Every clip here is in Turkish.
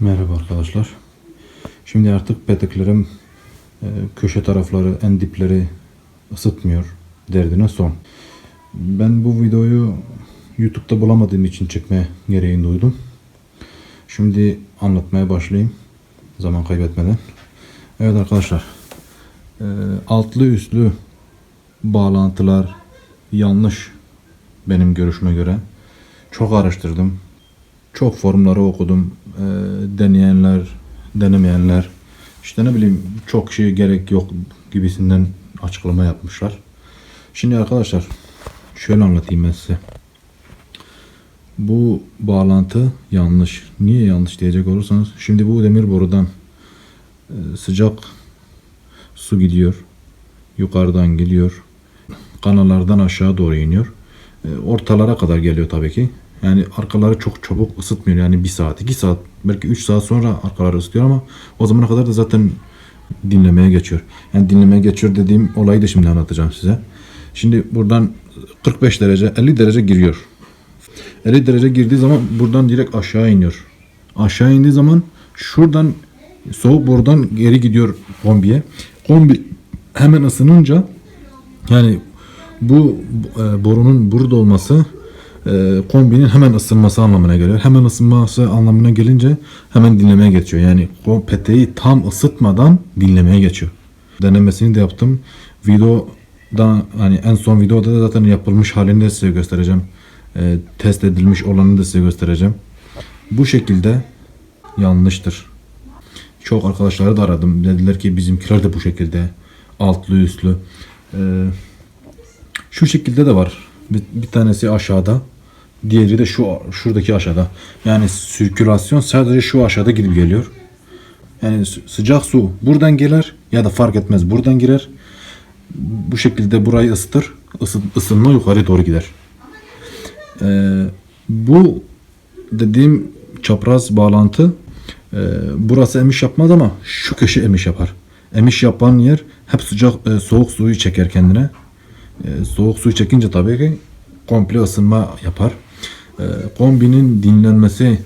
Merhaba arkadaşlar. Şimdi artık peteklerim e, köşe tarafları, en dipleri ısıtmıyor. Derdine son. Ben bu videoyu YouTube'da bulamadığım için çekme gereğini duydum. Şimdi anlatmaya başlayayım. Zaman kaybetmeden. Evet arkadaşlar. e, altlı üstlü bağlantılar yanlış benim görüşme göre. Çok araştırdım. Çok forumları okudum. Ee, deneyenler, denemeyenler. işte ne bileyim çok şey gerek yok gibisinden açıklama yapmışlar. Şimdi arkadaşlar şöyle anlatayım ben size. Bu bağlantı yanlış. Niye yanlış diyecek olursanız. Şimdi bu demir borudan e, sıcak su gidiyor. Yukarıdan geliyor. Kanallardan aşağı doğru iniyor. E, ortalara kadar geliyor tabii ki. Yani arkaları çok çabuk ısıtmıyor. Yani bir saat, iki saat, belki üç saat sonra arkaları ısıtıyor ama o zamana kadar da zaten dinlemeye geçiyor. Yani dinlemeye geçiyor dediğim olayı da şimdi anlatacağım size. Şimdi buradan 45 derece, 50 derece giriyor. 50 derece girdiği zaman buradan direkt aşağı iniyor. Aşağı indiği zaman şuradan soğuk borudan geri gidiyor kombiye. Kombi hemen ısınınca yani bu e, borunun burada olması e, kombinin hemen ısınması anlamına geliyor. Hemen ısınması anlamına gelince hemen dinlemeye geçiyor. Yani o peteği tam ısıtmadan dinlemeye geçiyor. Denemesini de yaptım. Videoda hani en son videoda da zaten yapılmış halini de size göstereceğim. E, test edilmiş olanını da size göstereceğim. Bu şekilde yanlıştır. Çok arkadaşları da aradım. Dediler ki bizimkiler de bu şekilde altlı üstlü. Ee, şu şekilde de var. Bir, bir tanesi aşağıda. Diğeri de şu şuradaki aşağıda. Yani sirkülasyon sadece şu aşağıda gidip geliyor. Yani sı- sıcak su buradan gelir ya da fark etmez buradan girer. Bu şekilde burayı ısıtır. Isı, ısınma yukarı doğru gider. Ee, bu dediğim çapraz bağlantı e, burası emiş yapmaz ama şu köşe emiş yapar. Emiş yapan yer hep sıcak e, soğuk suyu çeker kendine. E, soğuk suyu çekince tabii ki komple ısınma yapar. E, kombinin dinlenmesi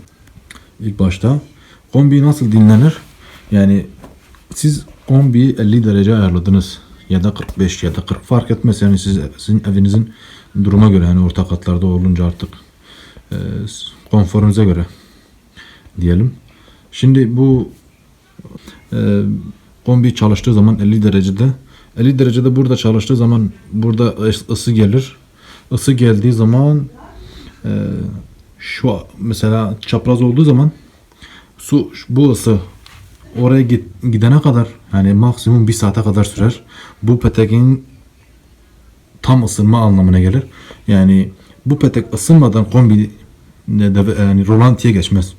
ilk başta kombi nasıl dinlenir? Yani siz kombiyi 50 derece ayarladınız ya da 45 ya da 40 fark etmez yani siz, sizin evinizin duruma göre yani orta katlarda olunca artık e, konforunuza göre diyelim. Şimdi bu e, kombi çalıştığı zaman 50 derecede 50 derecede burada çalıştığı zaman burada ıs- ısı gelir. Isı geldiği zaman e, şu mesela çapraz olduğu zaman su bu ısı oraya git, gidene kadar yani maksimum bir saate kadar sürer. Bu peteğin tam ısınma anlamına gelir. Yani bu petek ısınmadan kombi ne de yani rolantiye geçmez.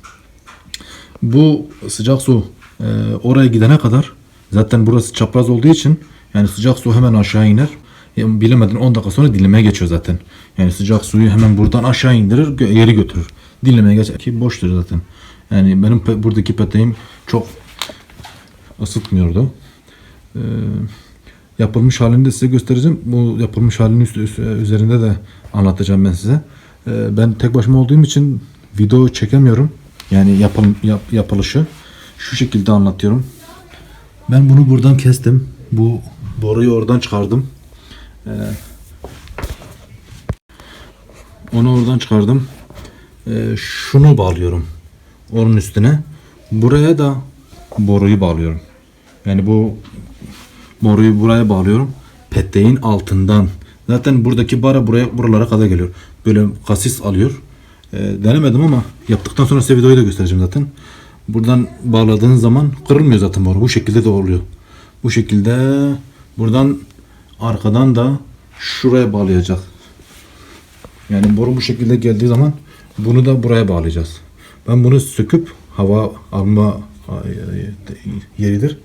Bu sıcak su e, oraya gidene kadar zaten burası çapraz olduğu için yani sıcak su hemen aşağı iner. Bilemedin 10 dakika sonra dinlemeye geçiyor zaten. Yani sıcak suyu hemen buradan aşağı indirir, yeri götürür. Dinlemeye geçer ki boştur zaten. Yani benim pe- buradaki peteğim çok ısıtmıyordu. Ee, yapılmış halini de size göstereceğim. Bu yapılmış halinin üst, üst- üzerinde de anlatacağım ben size. Ee, ben tek başıma olduğum için video çekemiyorum. Yani yapım, yap, yapılışı şu şekilde anlatıyorum. Ben bunu buradan kestim. Bu boruyu oradan çıkardım. Ee, onu oradan çıkardım. Ee, şunu bağlıyorum. Onun üstüne. Buraya da boruyu bağlıyorum. Yani bu boruyu buraya bağlıyorum. Peteğin altından. Zaten buradaki bara buraya buralara kadar geliyor. Böyle kasis alıyor. Ee, denemedim ama yaptıktan sonra size videoyu da göstereceğim zaten. Buradan bağladığın zaman kırılmıyor zaten boru. Bu şekilde de oluyor. Bu şekilde buradan arkadan da şuraya bağlayacak. Yani boru bu şekilde geldiği zaman bunu da buraya bağlayacağız. Ben bunu söküp hava alma yeridir.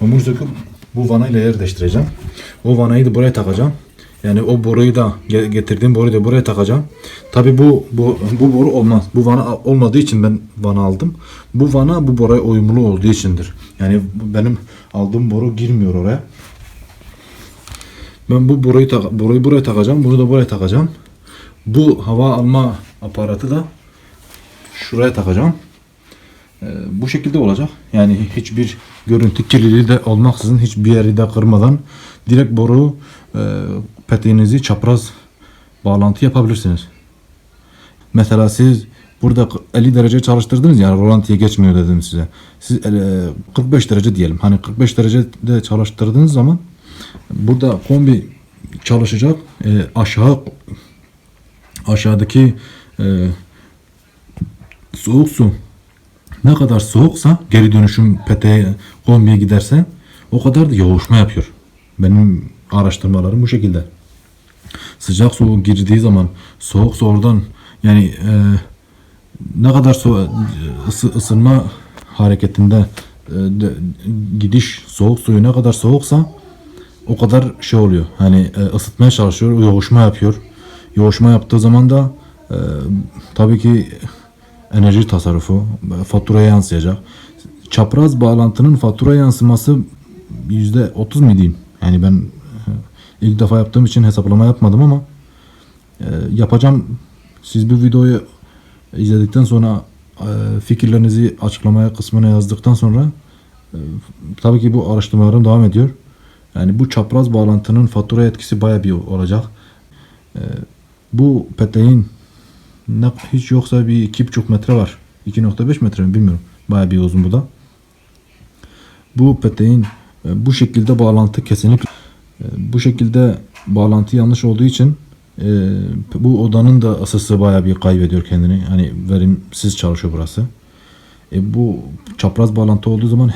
Ben bunu söküp bu vanayla yer değiştireceğim. O vanayı da buraya takacağım. Yani o boruyu da ge- getirdiğim boruyu da buraya takacağım. Tabi bu, bu bu boru olmaz. Bu vana olmadığı için ben vana aldım. Bu vana bu boraya uyumlu olduğu içindir. Yani benim aldığım boru girmiyor oraya. Ben bu tak- boruyu buraya takacağım. Bunu da buraya takacağım. Bu hava alma aparatı da şuraya takacağım. Ee, bu şekilde olacak. Yani hiçbir görüntü kirliliği de olmaksızın hiçbir yeri de kırmadan direkt boru e, peteğinizi çapraz bağlantı yapabilirsiniz. Mesela siz burada 50 derece çalıştırdınız yani rolantiye geçmiyor dedim size. Siz e, 45 derece diyelim. Hani 45 derecede çalıştırdığınız zaman burada kombi çalışacak. E, aşağı aşağıdaki e, soğuk su ne kadar soğuksa geri dönüşüm peteğe kombiye giderse o kadar da yoğuşma yapıyor. Benim araştırmalarım bu şekilde. Sıcak su girdiği zaman soğuk su oradan yani e, ne kadar so ısı, ısınma hareketinde e, de- gidiş soğuk suyu ne kadar soğuksa o kadar şey oluyor. Hani e, ısıtmaya çalışıyor, yoğuşma yapıyor. Yoğuşma yaptığı zaman da e, tabii ki enerji tasarrufu faturaya yansıyacak. Çapraz bağlantının faturaya yansıması yüzde otuz mu diyeyim? Yani ben e, ilk defa yaptığım için hesaplama yapmadım ama e, yapacağım. Siz bu videoyu izledikten sonra e, fikirlerinizi açıklamaya kısmına yazdıktan sonra e, tabii ki bu araştırmalarım devam ediyor. Yani bu çapraz bağlantının fatura etkisi baya bir olacak. E, bu peteğin ne, hiç yoksa bir iki buçuk metre var. 2.5 metre mi bilmiyorum. Baya bir uzun bu da. Bu peteğin e, bu şekilde bağlantı kesinlikle e, bu şekilde bağlantı yanlış olduğu için e, bu odanın da ısısı baya bir kaybediyor kendini. Hani verimsiz çalışıyor burası. E, bu çapraz bağlantı olduğu zaman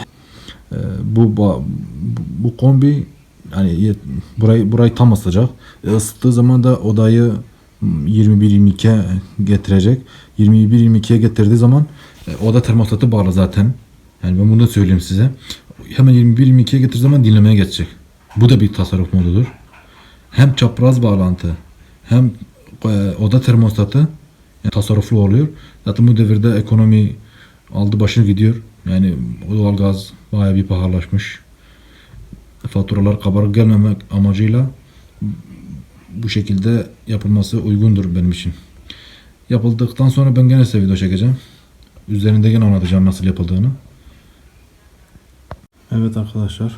e, bu bu- kombi hani burayı burayı tam ısıtacak. E, ısıttığı zaman da odayı 21-22'ye getirecek. 21-22'ye getirdiği zaman e, oda termostatı bağlı zaten. Yani ben bunu da söyleyeyim size. Hemen 21-22'ye getirdiği zaman dinlemeye geçecek. Bu da bir tasarruf modudur. Hem çapraz bağlantı hem e, oda termostatı yani tasarruflu oluyor. Zaten bu devirde ekonomi aldı başını gidiyor. Yani doğalgaz bayağı bir pahalılaşmış. Faturalar kabarık gelmemek amacıyla bu şekilde yapılması uygundur benim için. Yapıldıktan sonra ben gene size video çekeceğim. Üzerinde gene anlatacağım nasıl yapıldığını. Evet arkadaşlar.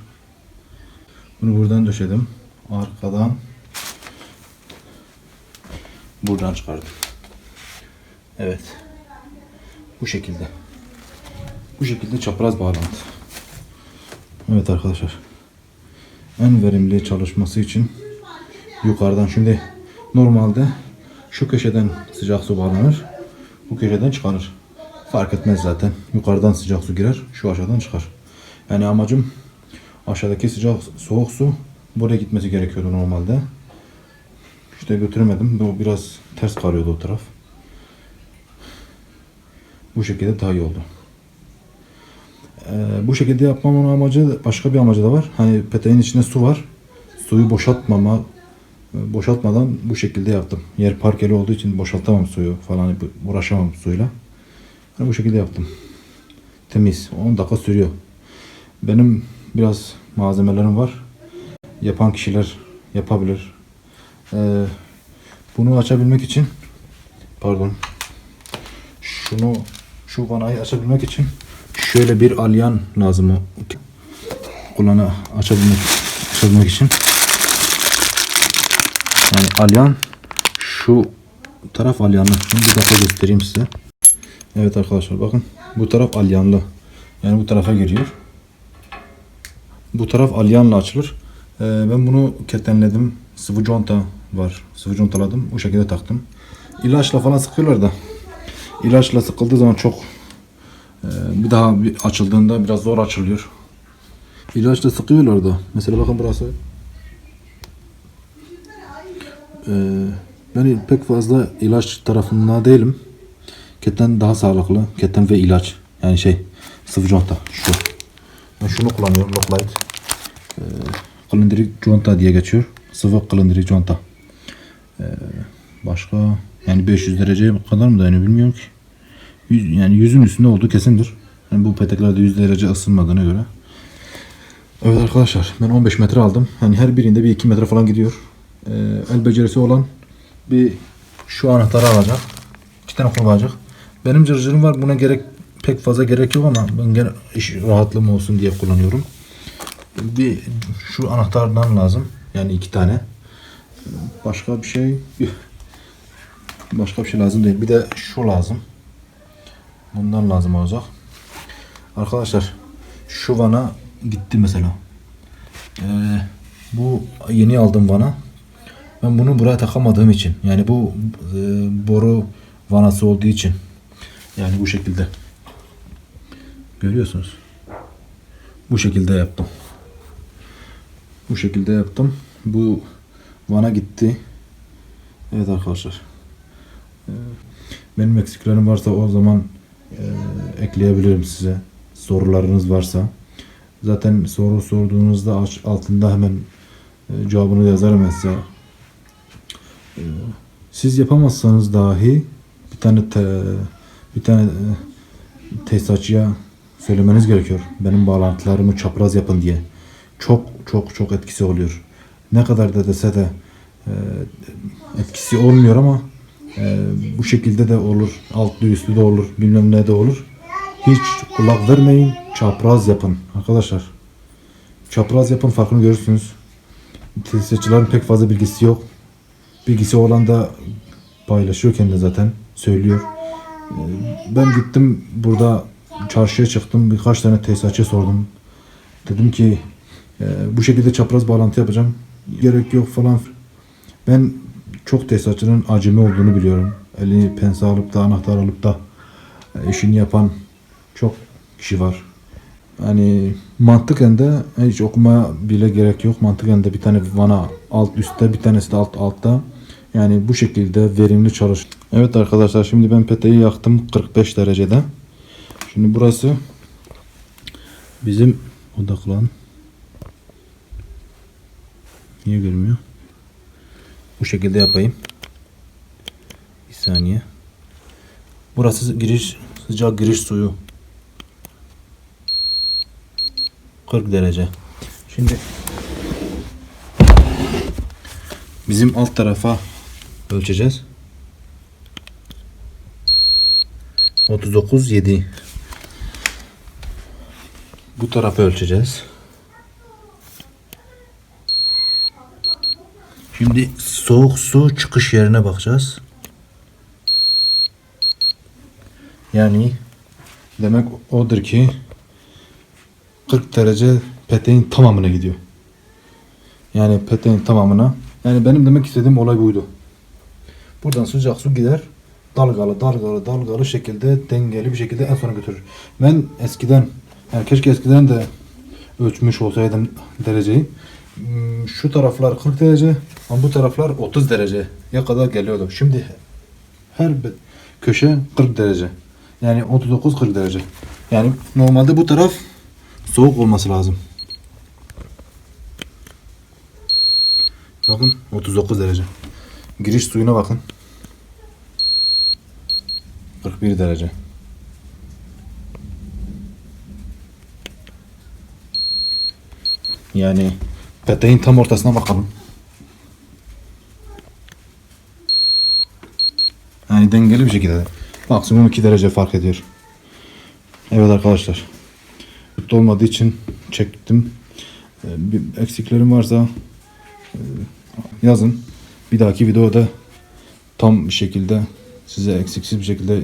Bunu buradan döşedim. Arkadan buradan çıkardım. Evet. Bu şekilde. Bu şekilde çapraz bağlantı. Evet arkadaşlar. En verimli çalışması için yukarıdan şimdi normalde şu köşeden sıcak su bağlanır. Bu köşeden çıkarır. Fark etmez zaten. Yukarıdan sıcak su girer. Şu aşağıdan çıkar. Yani amacım aşağıdaki sıcak soğuk su buraya gitmesi gerekiyordu normalde. İşte götüremedim. Bu biraz ters karıyordu o taraf. Bu şekilde daha iyi oldu. Ee, bu şekilde yapmamın amacı başka bir amacı da var. Hani peteğin içinde su var. Suyu boşaltmama e, boşaltmadan bu şekilde yaptım. Yer parkeli olduğu için boşaltamam suyu falan uğraşamam suyla. Hani bu şekilde yaptım. Temiz. 10 dakika sürüyor. Benim biraz malzemelerim var. Yapan kişiler yapabilir. Ee, bunu açabilmek için pardon şunu şu vanayı açabilmek için şöyle bir alyan lazım kullanı açabilmek açabilmek için. Yani alyan şu taraf alyanlı Şimdi bir dakika göstereyim size. Evet arkadaşlar bakın. Bu taraf alyanlı. Yani bu tarafa giriyor. Bu taraf alyanla açılır. Ee, ben bunu ketenledim. Sıvı conta var. Sıvı contaladım o şekilde taktım. İlaçla falan sıkıyorlar da. İlaçla sıkıldığı zaman çok bir daha bir açıldığında biraz zor açılıyor. İlaçla sıkıyorlar da. Mesela bakın burası. E, ben pek fazla ilaç tarafında değilim. Keten daha sağlıklı. Keten ve ilaç. Yani şey sıvı conta. Şu. Ben şunu kullanıyorum. Loctite. E, kılındirik conta diye geçiyor. Sıvı kılındirik conta. E, başka yani 500 dereceye kadar mı dayanıyor bilmiyorum ki. Yüz- yani yüzün üstünde olduğu kesindir. Yani bu peteklerde 100 derece ısınmadığına göre. Evet arkadaşlar ben 15 metre aldım. Yani her birinde bir 2 metre falan gidiyor. Ee, el becerisi olan bir şu anahtarı alacak. İki tane kullanacak. Benim cırcırım var buna gerek pek fazla gerek yok ama ben gene iş rahatlığım olsun diye kullanıyorum. Bir şu anahtardan lazım. Yani iki tane. Başka bir şey başka bir şey lazım değil. Bir de şu lazım. Bundan lazım olacak. Arkadaşlar şu vana gitti mesela. Ee, bu yeni aldığım vana. Ben bunu buraya takamadığım için. Yani bu e, boru vanası olduğu için. Yani bu şekilde. Görüyorsunuz. Bu şekilde yaptım. Bu şekilde yaptım. Bu vana gitti. Evet arkadaşlar. Ee, Benim eksiklerim varsa o zaman e, ekleyebilirim size. Sorularınız varsa. Zaten soru sorduğunuzda altında hemen e, cevabını yazarım ben size. Ee, Siz yapamazsanız dahi bir tane te, bir tane e, tesisatçıya söylemeniz gerekiyor. Benim bağlantılarımı çapraz yapın diye. Çok çok çok etkisi oluyor. Ne kadar da dese de e, etkisi olmuyor ama e, bu şekilde de olur. Altlı üstlü de olur. Bilmem ne de olur. Hiç kulak vermeyin. Çapraz yapın arkadaşlar. Çapraz yapın farkını görürsünüz. Tesisatçıların pek fazla bilgisi yok. Bilgisi olan da paylaşıyor kendi zaten. Söylüyor. Ee, Ben gittim burada çarşıya çıktım. Birkaç tane tesisatçı sordum. Dedim ki e, bu şekilde çapraz bağlantı yapacağım. Gerek yok falan. Ben çok tesisatçının acemi olduğunu biliyorum. Elini pense alıp da anahtar alıp da e, işini yapan çok kişi var. Hani mantıken de hiç okuma bile gerek yok. Mantıken de bir tane vana alt üstte bir tanesi de alt altta. Yani bu şekilde verimli çalış. Evet arkadaşlar şimdi ben peteği yaktım 45 derecede. Şimdi burası bizim odaklan. Niye görmüyor? Bu şekilde yapayım. Bir saniye. Burası giriş sıcak giriş suyu. 40 derece. Şimdi bizim alt tarafa ölçeceğiz. 39 7 Bu tarafa ölçeceğiz. Şimdi soğuk su çıkış yerine bakacağız. Yani demek odur ki 40 derece peteğin tamamına gidiyor. Yani peteğin tamamına. Yani benim demek istediğim olay buydu. Buradan sıcak su gider. Dalgalı dalgalı dalgalı şekilde dengeli bir şekilde en sona götürür. Ben eskiden yani keşke eskiden de ölçmüş olsaydım dereceyi. Hmm, Şu taraflar 40 derece ama bu taraflar 30 dereceye kadar geliyordu. Şimdi her bir köşe 40 derece. Yani 39-40 derece. Yani normalde bu taraf soğuk olması lazım. Bakın 39 derece. Giriş suyuna bakın. 41 derece. Yani peteğin tam ortasına bakalım. Yani dengeli bir şekilde. Maksimum 2 derece fark ediyor. Evet arkadaşlar. Mutlu olmadığı için çektim. Ee, Bir eksiklerim varsa e, yazın. Bir dahaki videoda tam bir şekilde size eksiksiz bir şekilde